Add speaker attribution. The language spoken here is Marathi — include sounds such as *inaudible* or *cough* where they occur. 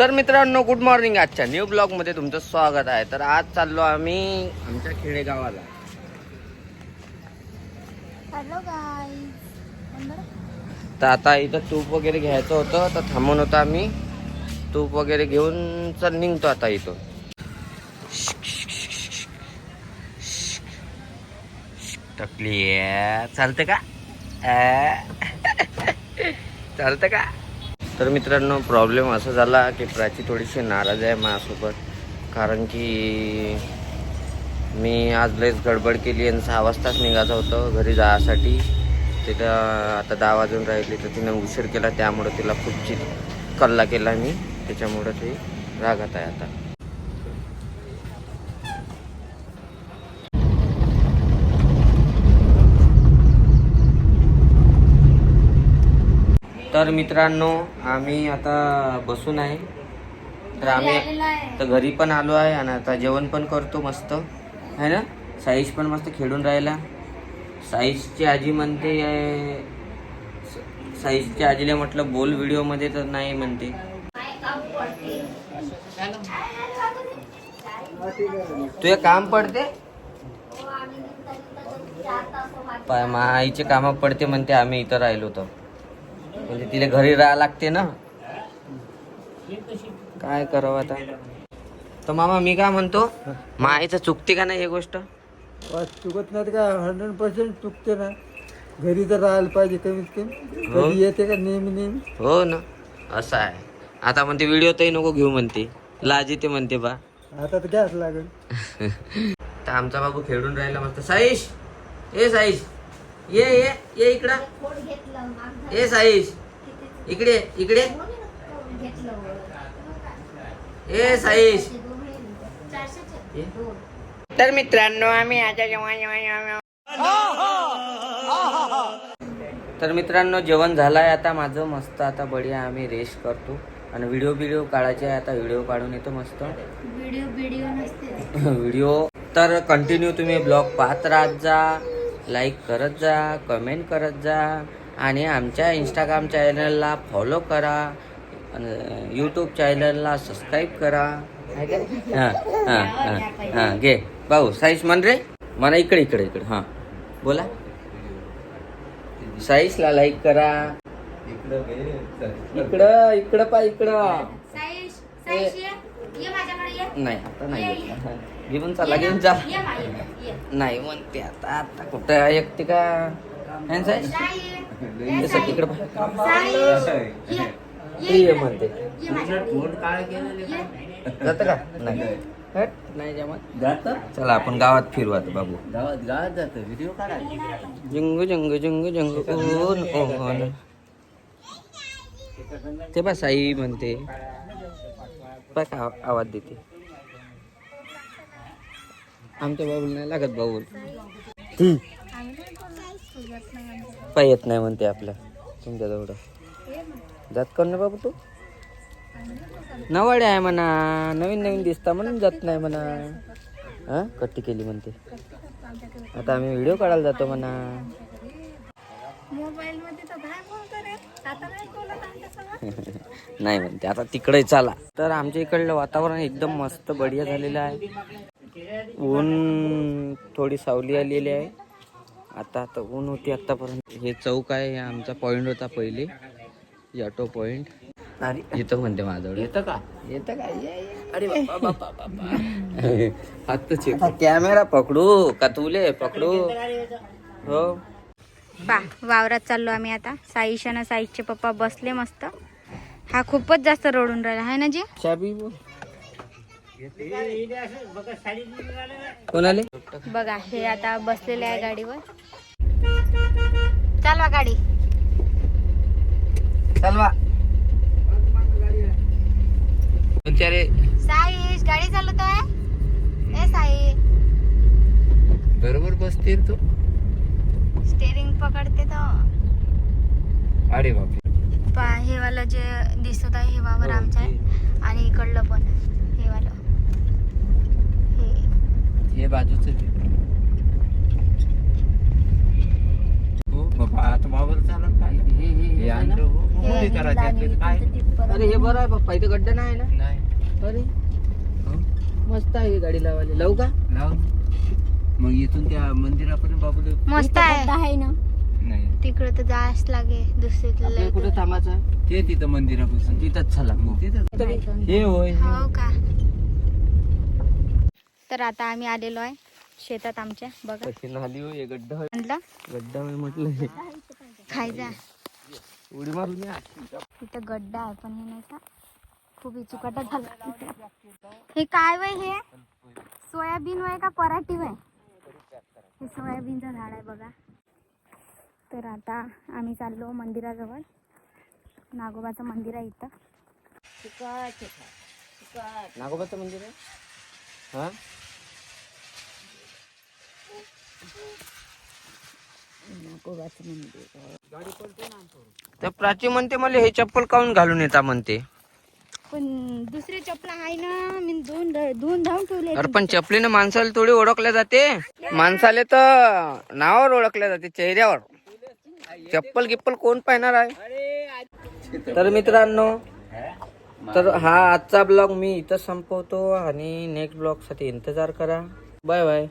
Speaker 1: तर मित्रांनो गुड मॉर्निंग आजच्या न्यू ब्लॉगमध्ये तुमचं स्वागत आहे. तर आज चाललो आम्ही आमच्या खेडेगावाला. तर आता इथं तूप वगैरे घ्यायचं होतं तर थांबून होतं आम्ही. तूप वगैरे घेऊन चल निघतो आता इथून. टकली चालतं का? चालतं का? तर मित्रांनो प्रॉब्लेम असा झाला की प्राची थोडीशी नाराज आहे माझ्यासोबत. कारण की मी आज लयच गडबड केली आणि सहा वाजताच निघायचं होतं घरी जायसाठी. तिथं आता दहा वाजून राहिली तर तिनं उशीर केला त्यामुळं तिला खूप चित कल्ला केला मी. त्याच्यामुळं ते रागात आहे आता. तर मित्रांनो आम्ही आता बसून आहे. तर आम्ही तर घरी पण आलो आहे आणि आता जेवण पण करतो मस्त. है ना? साईश पण मस्त खेळून राहिला. साईशची आजी म्हणते साईशच्या आजीला म्हटलं बोल व्हिडिओमध्ये तर नाही म्हणते. तुझे काम पडते. पाय मा आईचे काम पडते म्हणते आम्ही इथं राहिलो तर. म्हणजे तिला घरी राहा लागते ना? काय करावं आता? तर मामा मी काय म्हणतो? माईचं चुकते का नाही ही गोष्ट?
Speaker 2: चुकत नाही का? हंड्रेड पर्सेंट चुकते ना. घरी तर राहायला पाहिजे कमीत कमी.
Speaker 1: हो.
Speaker 2: येते का नेहमी नेहमी?
Speaker 1: हो ना. असं आहे. आता म्हणते व्हिडिओ तरी नको घेऊ म्हणते. लाजी ते म्हणते बा.
Speaker 2: आता तर घ्यास लागेल. *laughs*
Speaker 1: तर आमचा बाबू खेळून राहिला मस्त. साईश! ए साईश! ये ये ये इकडं. ए साईश. इकडे इकडे. ए साईश. ये. तर मित्रांनो आम्ही आता जेवण तर मित्रांनो जेवण झालं आहे आता माझं मस्त. आता बढिया आम्ही रेस्ट करतो. आणि व्हिडिओ बिडिओ काढायचे आहे. आता व्हिडिओ काढून येतो मस्त.
Speaker 3: व्हिडिओ व्हिडिओ *laughs*
Speaker 1: तर कंटिन्यू तुम्ही ब्लॉग पाहत राहत जा. लाईक करत जा कमेंट करत जा आणि आमच्या इंस्टाग्राम चॅनलला फॉलो करा. आणि यूट्यूब चॅनलला सबस्क्राईब करा? हां हां हां हां घे. भाऊ साईश म्हण रे. म्हणा इकडे इकडे इकडे. हां. बोला. साईशला लाईक करा. इकडं इकडं पा इकडं
Speaker 3: साईश साईश ये ये माझ्याकडे ये
Speaker 1: नाही आता नाही येत. घेऊन चला
Speaker 3: ये
Speaker 1: घेऊन जा. नाही म्हणते आता आता कुठं ऐकते का? है. तिकडं
Speaker 3: ये.
Speaker 1: म्हणते. जातं का? नाही. हट, नाही जमत. चला आपण गावात फिरू आता बाबू.
Speaker 4: गावात गावात जातं. व्हिडिओ काढा.
Speaker 1: जंग जंग जंग जंग ओन ओन ते बा साई म्हणते. बघ आवाज देते. आमच्या बाबूला नाही लागत बाबूल पाय येत नाही म्हणते आपल्या तुमच्या जवळ. जात कर ना बाबू तू? नवाडे आहे म्हणा नवीन नवीन दिसता म्हणून जात नाही म्हणा. हा? कट्टी केली म्हणते. आता आम्ही व्हिडिओ काढायला जातो म्हणा. *laughs*
Speaker 3: नाही
Speaker 1: म्हणते आता तिकडे चला. तर आमच्या इकडलं वातावरण एकदम मस्त बढिया झालेलं आहे. ऊन थोडी सावली आलेली आहे. आता आता ऊन होती आतापर्यंत. हे चौक आहे हे आमचा पॉइंट होता पहिले. ऑटो पॉइंट अरे. येतो म्हणते माझ्याजवळ येतं का? येतं का. अरे हात *laughs* कॅमेरा पकडू का तुले पकडू. हो.
Speaker 3: बा वावरात चाललो आम्ही आता. साईश आणि साईशचे पप्पा बसले मस्त. हा खूपच जास्त रडून राहिला. आहे ना जी?
Speaker 1: कोणाले
Speaker 3: बघा हे आता बसलेले आहे गाडीवर. चालवा गाडी.
Speaker 1: चलवा.
Speaker 3: साईश गाडी चालवतोय? ए साई
Speaker 4: बरोबर बसते तू.
Speaker 3: स्टेरिंग पकडते तो.
Speaker 4: अरे बापरे.
Speaker 3: पा हे वाला जे दिसत आहे हे वावर आमचं आहे. आणि इकडलं पण हे वालं हे
Speaker 4: हे बाजूच हो बाबा आता बाबाला चालत काय हे अंडर हो
Speaker 3: हे
Speaker 4: मोठी करायची
Speaker 3: आणि
Speaker 4: असली तर काय?
Speaker 3: इथं तिथपर्यंत.
Speaker 1: अरे हे बरं आहे बाप्पा पाहिजे गड्डा नाही ना?
Speaker 4: नाही.
Speaker 1: अरे.
Speaker 4: हो?
Speaker 1: मस्त आहे ही गाडी लावायला. लावू का?
Speaker 4: लाव मग इथून त्या मंदिरापर्यंत बाबू
Speaker 3: मस्त आहे. ना?
Speaker 4: नाही.
Speaker 3: तिकडे तर जायच लागे दुसरीकडे
Speaker 1: आपल्याला कुठे थांबायचं?
Speaker 4: ते तिथं मंदिरापासून.
Speaker 1: तिथंच चला. मग
Speaker 4: तिथं हे होय.
Speaker 3: हो का? तर आता आम्ही आलेलो आहे शेतात आमच्या बघा.
Speaker 1: नाली गड्डा होय.
Speaker 3: म्हटलं
Speaker 1: गड्डा होय म्हटलं
Speaker 3: खायचा
Speaker 1: उडी मारून या
Speaker 3: इथं गड्डा आहे पण हे नाही का खूप इचुकाटा झाला. हे काय वय हे? सोयाबीन वय का पराठी वय? हे सोयाबीनचं झाड आहे बघा. तर आता आम्ही चाललो मंदिराजवळ. नागोबाचं मंदिर आहे इथं.
Speaker 1: नागोबाचं मंदिर आहे? हा? तर प्राची म्हणते मला हे चप्पल काऊन घालून येता? म्हणते.
Speaker 3: पण दुसरे चपला आहे ना मी दोन दोन धावून ठेवले
Speaker 1: अरे पण चपलीनं माणसाला थोडी ओळखल्या जाते. माणसाले तर नावावर ओळखल्या जाते चेहऱ्यावर. चप्पल गिप्पल कोण पाहणार आहे? तर मित्रांनो तर हा आजचा ब्लॉग मी इथं संपवतो आणि नेक्स्ट ब्लॉगसाठी इंतजार करा. Bye bye.